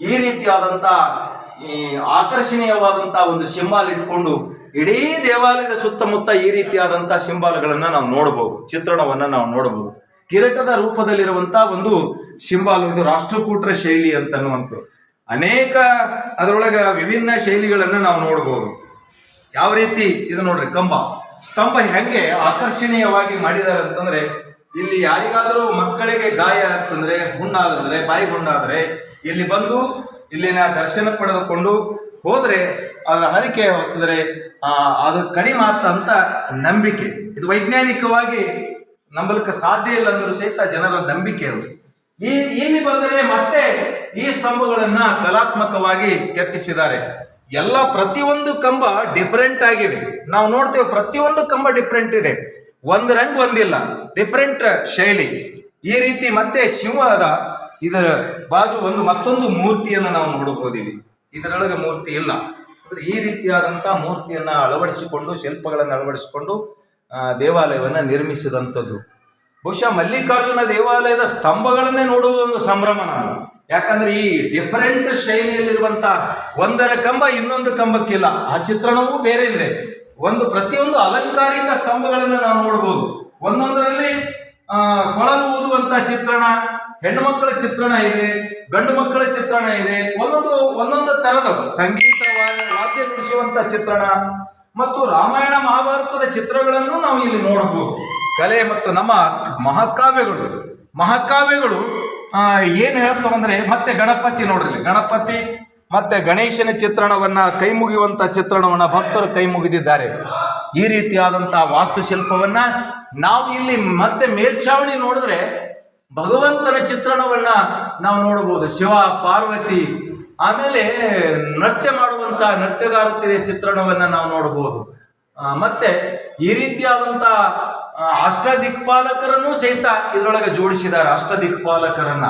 ಈ ರೀತಿಯಾದಂತ ಈ ಆಕರ್ಷಣೀಯವಾದಂತ ಒಂದು ಸಿಂಬಾಲ್ ಇಟ್ಕೊಂಡು ಇಡೀ ದೇವಾಲಯದ ಸುತ್ತಮುತ್ತ ಈ ರೀತಿಯಾದಂತ ಸಿಂಬಾಲ್ಗಳನ್ನ ನಾವು ನೋಡಬಹುದು ಚಿತ್ರಣವನ್ನ ನಾವು ನೋಡಬಹುದು ಕಿರೀಟದ ರೂಪದಲ್ಲಿರುವಂತ ಒಂದು ಸಿಂಬಾಲ್ ಇದು ರಾಷ್ಟ್ರಕೂಟರ ಶೈಲಿ ಅಂತನ್ನುವಂಥ ಅನೇಕ ಅದರೊಳಗ ವಿಭಿನ್ನ ಶೈಲಿಗಳನ್ನ ನಾವು ನೋಡಬಹುದು ಯಾವ ರೀತಿ ಇದು ನೋಡ್ರಿ, ಕಂಬ. ಸ್ತಂಭ ಹೆಂಗೆ ಆಕರ್ಷಣೀಯವಾಗಿ ಮಾಡಿದ್ದಾರೆ ಅಂತಂದ್ರೆ ಇಲ್ಲಿ ಯಾರಿಗಾದರೂ ಮಕ್ಕಳಿಗೆ ಗಾಯ ಆಗ್ತಂದ್ರೆ ಹುಣ್ಣಾದಂದ್ರೆ ಬಾಯಿ ಹುಣ್ಣಾದ್ರೆ ಇಲ್ಲಿ ಬಂದು ಇಲ್ಲಿನ ದರ್ಶನ ಪಡೆದುಕೊಂಡು ಹೋದ್ರೆ ಅದರ ಹರಿಕೆ ಆ, ಅದು ಕಡಿಮೆ ಆತ ಅಂತ ನಂಬಿಕೆ. ಇದು ವೈಜ್ಞಾನಿಕವಾಗಿ ನಂಬಲಿಕ್ಕೆ ಸಾಧ್ಯ ಇಲ್ಲ ಅಂದರೂ ಸಹಿತ ಜನರ ನಂಬಿಕೆ ಅದು. ಈ ಇಲ್ಲಿ ಬಂದರೆ ಮತ್ತೆ ಈ ಸ್ತಂಭಗಳನ್ನ ಕಲಾತ್ಮಕವಾಗಿ ಕೆತ್ತಿಸಿದ್ದಾರೆ. ಎಲ್ಲ ಪ್ರತಿಯೊಂದು ಕಂಬ ಡಿಫರೆಂಟ್ ಆಗಿವೆ. ನಾವು ನೋಡ್ತೇವೆ ಪ್ರತಿಯೊಂದು ಕಂಬ ಡಿಫರೆಂಟ್ ಇದೆ. ಒಂದು ರಂಗ್ ಒಂದಿಲ್ಲ ಡಿಫ್ರೆಂಟ್ ಶೈಲಿ. ಈ ರೀತಿ ಮತ್ತೆ ಶಿವದ ಇದರ ಬಾಜು ಒಂದು ಮತ್ತೊಂದು ಮೂರ್ತಿಯನ್ನು ನಾವು ನೋಡಬಹುದು ಇಲ್ಲಿ ಇದರೊಳಗೆ ಮೂರ್ತಿ ಇಲ್ಲ. ಅಂದ್ರೆ ಈ ರೀತಿಯಾದಂತಹ ಮೂರ್ತಿಯನ್ನ ಅಳವಡಿಸಿಕೊಂಡು, ಶಿಲ್ಪಗಳನ್ನು ಅಳವಡಿಸಿಕೊಂಡು ದೇವಾಲಯವನ್ನ ನಿರ್ಮಿಸಿದಂಥದ್ದು. ಬಹುಶಃ ಮಲ್ಲಿಕಾರ್ಜುನ ದೇವಾಲಯದ ಸ್ತಂಭಗಳನ್ನೇ ನೋಡುವುದು ಒಂದು ಸಂಭ್ರಮ ನಾನು. ಯಾಕಂದ್ರೆ ಈ ಡಿಫರೆಂಟ್ ಶೈಲಿಯಲ್ಲಿರುವಂತಹ ಒಂದರ ಕಂಬ ಇನ್ನೊಂದು ಕಂಬಕ್ಕಿಲ್ಲ. ಆ ಚಿತ್ರಣವೂ ಬೇರೆ ಇದೆ. ಒಂದು ಪ್ರತಿಯೊಂದು ಅಲಂಕಾರಿಕ ಸ್ತಂಭಗಳನ್ನು ನಾವು ನೋಡಬಹುದು ಒಂದೊಂದರಲ್ಲಿ ಕೊಳಲು ಊದುವಂತಹ ಚಿತ್ರಣ ಹೆಣ್ಣು ಮಕ್ಕಳ ಚಿತ್ರಣ ಇದೆ, ಗಂಡು ಮಕ್ಕಳ ಚಿತ್ರಣ ಇದೆ, ಒಂದೊಂದು ಒಂದೊಂದು ತರದ ಸಂಗೀತ ವಾದ್ಯ ನುಡಿಸುವಂತ ಚಿತ್ರಣ ಮತ್ತು ರಾಮಾಯಣ ಮಹಾಭಾರತದ ಚಿತ್ರಗಳನ್ನು ನಾವು ಇಲ್ಲಿ ನೋಡಬಹುದು ಕಲೆ ಮತ್ತು ನಮ್ಮ ಮಹಾಕಾವ್ಯಗಳು. ಮಹಾಕಾವ್ಯಗಳು ಏನ್ ಹೇಳ್ತಾವಂದ್ರೆ ಮತ್ತೆ ಗಣಪತಿ ನೋಡ್ರಿ. ಗಣಪತಿ ಮತ್ತೆ ಗಣೇಶನ ಚಿತ್ರಣವನ್ನ ಕೈ ಮುಗಿಯುವಂತ ಚಿತ್ರಣವನ್ನ ಭಕ್ತರು ಕೈ ಮುಗಿದಿದ್ದಾರೆ. ಈ ರೀತಿಯಾದಂತ ವಾಸ್ತುಶಿಲ್ಪವನ್ನ ನಾವು ಇಲ್ಲಿ ಮತ್ತೆ ಮೇಲ್ಛಾವಣಿ ನೋಡಿದ್ರೆ ಭಗವಂತನ ಚಿತ್ರಣವನ್ನ ನಾವು ನೋಡಬಹುದು. ಶಿವ, ಪಾರ್ವತಿ, ಆಮೇಲೆ ನೃತ್ಯ ಮಾಡುವಂತ ನೃತ್ಯಗಾರತಿಯ ಚಿತ್ರಣವನ್ನ ನಾವು ನೋಡಬಹುದು. ಮತ್ತೆ ಈ ರೀತಿಯಾದಂತ ಅಷ್ಟ ಅಷ್ಟದಿಕ್ಪಾಲಕರನ್ನು ಸಹಿತ ಇದರೊಳಗೆ ಜೋಡಿಸಿದ್ದಾರೆ ಅಷ್ಟದಿಕ್ಪಾಲಕರನ್ನ.